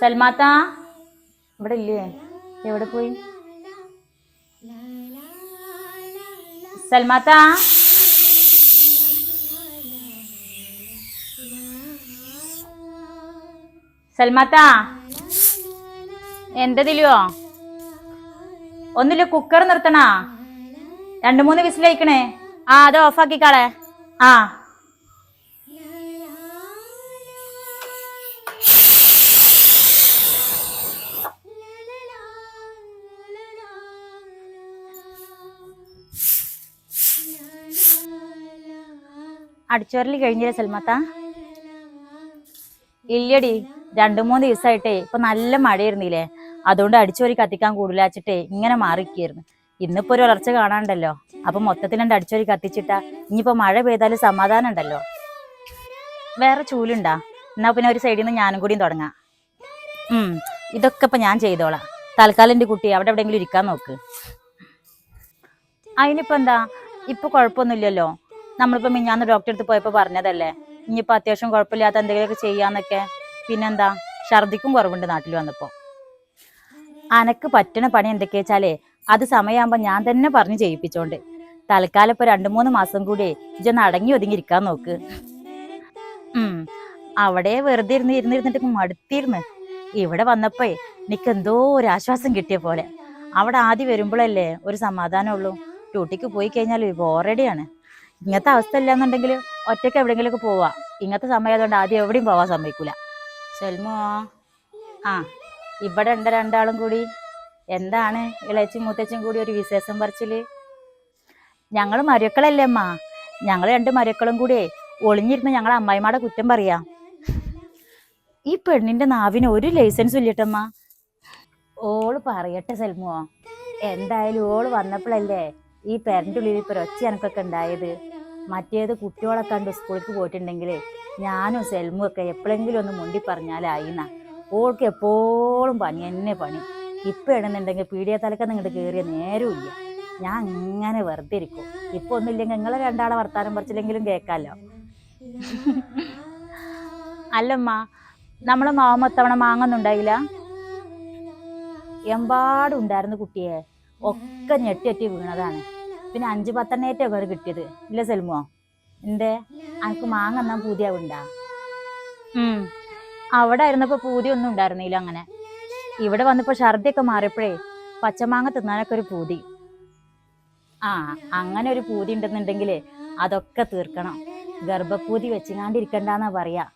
സൽമാത്ത? ഇവിടെ ഇല്ലേ എവിടെ പോയി? സൽമാത്ത? സൽമാത്ത? എന്തതിലോ ഒന്നില്ല കുക്കർ നിർത്തണ? രണ്ടു മൂന്ന് വിസിലയക്കണേ. ആ അത് ഓഫാക്കിക്കാളെ. ആ. അടിച്ചോരൽ കഴിഞ്ഞില്ല സൽമത്ത? ഇല്ലടി രണ്ടു മൂന്ന് ദിവസമായിട്ടേ ഇപ്പൊ നല്ല മഴയായിരുന്നില്ലേ? അതുകൊണ്ട് അടിച്ചോറി കത്തിക്കാൻ കൂടുതലാച്ചിട്ടേ ഇങ്ങനെ മാറിക്കായിരുന്നു ഇന്നിപ്പോ ഒരു വളർച്ച കാണാണ്ടല്ലോ അപ്പൊ മൊത്തത്തിൽ രണ്ട് അടിച്ചോരി കത്തിച്ചിട്ടാ ഇനിയിപ്പോ മഴ പെയ്താലും സമാധാനം ഉണ്ടല്ലോ. വേറെ ചൂലുണ്ടാ? എന്നാ പിന്നെ ഒരു സൈഡിൽ നിന്ന് ഞാനും കൂടിയും തുടങ്ങാ. ഉം ഇതൊക്കെ ഇപ്പൊ ഞാൻ ചെയ്തോളാം. തൽക്കാലം എന്റെ കുട്ടി അവിടെ എവിടെയെങ്കിലും ഇരിക്കാൻ നോക്ക്. അതിനിപ്പോ എന്താ? ഇപ്പൊ കുഴപ്പമൊന്നുമില്ലല്ലോ. നമ്മളിപ്പോ മിഞ്ഞാന്ന് ഡോക്ടറെ അടുത്ത് പോയപ്പോ പറഞ്ഞതല്ലേ ഇനിയിപ്പോ അത്യാവശ്യം കുഴപ്പമില്ലാത്ത എന്തെങ്കിലുമൊക്കെ ചെയ്യാന്നൊക്കെ. പിന്നെന്താ ഛർദിക്കും കുറവുണ്ട് നാട്ടിൽ വന്നപ്പോ. അനക്ക് പറ്റണ പണി എന്തൊക്കെയാ വെച്ചാലേ അത് സമയമാകുമ്പോ ഞാൻ തന്നെ പറഞ്ഞു ചെയ്യിപ്പിച്ചോണ്ട്. തൽക്കാലം ഇപ്പൊ രണ്ടു മൂന്ന് മാസം കൂടി ഇജൊന്ന് അടങ്ങി ഒതുങ്ങി ഇരിക്കാൻ നോക്ക് അവിടെ വെറുതെ ഇരുന്ന് ഇരുന്നിരുന്നിട്ട് മടുത്തിരുന്ന്. ഇവിടെ വന്നപ്പോഴേ എനിക്ക് എന്തോ ഒരു ആശ്വാസം കിട്ടിയ പോലെ. അവിടെ ആദ്യം വരുമ്പോഴല്ലേ ഒരു സമാധാനമുള്ളൂ. ഡ്യൂട്ടിക്ക് പോയി കഴിഞ്ഞാൽ ബോറടിയാണ് ഇങ്ങനത്തെ അവസ്ഥ ഇല്ലാന്നുണ്ടെങ്കിൽ ഒറ്റയ്ക്ക് എവിടെയെങ്കിലുമൊക്കെ പോവാ. ഇങ്ങനത്തെ സമയമായതുകൊണ്ട് ആദ്യം എവിടെയും പോവാൻ സമ്മതിക്കൂല. സെൽമോ. ആ ഇവിടെ ഉണ്ട് രണ്ടാളും കൂടി. എന്താണ് ഇളയച്ചും മൂത്തച്ചും കൂടി ഒരു വിശേഷം പറിച്ചിൽ? ഞങ്ങൾ മരുക്കളല്ലേ അമ്മ. ഞങ്ങൾ രണ്ട് മരുക്കളും കൂടി ഒളിഞ്ഞിരുന്ന് ഞങ്ങളെ അമ്മായിമാടെ കുറ്റം പറയാം. ഈ പെണ്ണിന്റെ നാവിന് ഒരു ലൈസൻസും ഇല്ലട്ടമ്മ ഓൾ പറയട്ടെ സെൽമോ. എന്തായാലും ഓൾ വന്നപ്പോഴല്ലേ ഈ പെരന്റെ ഉള്ളിൽ ഇപ്പൊ ഒച്ച എനക്കൊക്കെ ഉണ്ടായത്. മറ്റേത് കുട്ടികളെ കണ്ട് സ്കൂളിലേക്ക് പോയിട്ടുണ്ടെങ്കിൽ ഞാനും സെൽമും ഒക്കെ എപ്പോഴെങ്കിലും ഒന്ന് മുണ്ടി പറഞ്ഞാലായിന്ന ഓൾക്ക് എപ്പോഴും പണി എന്നെ പണി. ഇപ്പം ഇടുന്നുണ്ടെങ്കിൽ പീഡിയ തലക്കെ നിങ്ങളുടെ കയറിയ നേരമില്ല ഞാൻ ഇങ്ങനെ വെറുതെ ഇരിക്കും. ഇപ്പൊ ഒന്നുമില്ലെങ്കിൽ നിങ്ങളെ രണ്ടാളെ വർത്താനം പറിച്ചില്ലെങ്കിലും കേൾക്കാമല്ലോ അല്ലമ്മ നമ്മളെ മാമത്തവണ മാങ്ങുന്നുണ്ടായില്ല എമ്പാടുണ്ടായിരുന്നു എമ്പാടും കുട്ടിയെ. ഒക്കെ ഞെട്ടിയറ്റി വീണതാണ്. പിന്നെ അഞ്ച് പത്തെണ്ണേറ്റൊക്കെ ഒരു കിട്ടിയത്. ഇല്ല സെൽമോ? എന്തേ? അനക്ക് മാങ്ങ എന്നാ പൂതിയാവുണ്ടാ. അവിടെ ആയിരുന്നപ്പോ പൂതി ഒന്നും ഉണ്ടായിരുന്നില്ല അങ്ങനെ. ഇവിടെ വന്നപ്പോ ഛർദിയൊക്കെ മാറിയപ്പോഴേ പച്ചമാങ്ങ തിന്നാനൊക്കെ ഒരു പൂതി. ആ അങ്ങനെ ഒരു പൂതി ഉണ്ടെന്നുണ്ടെങ്കിൽ അതൊക്കെ തീർക്കണം. ഗർഭപ്പൂതി വെച്ചിങ്ങാണ്ടിരിക്കണ്ടെന്നാ പറയാ.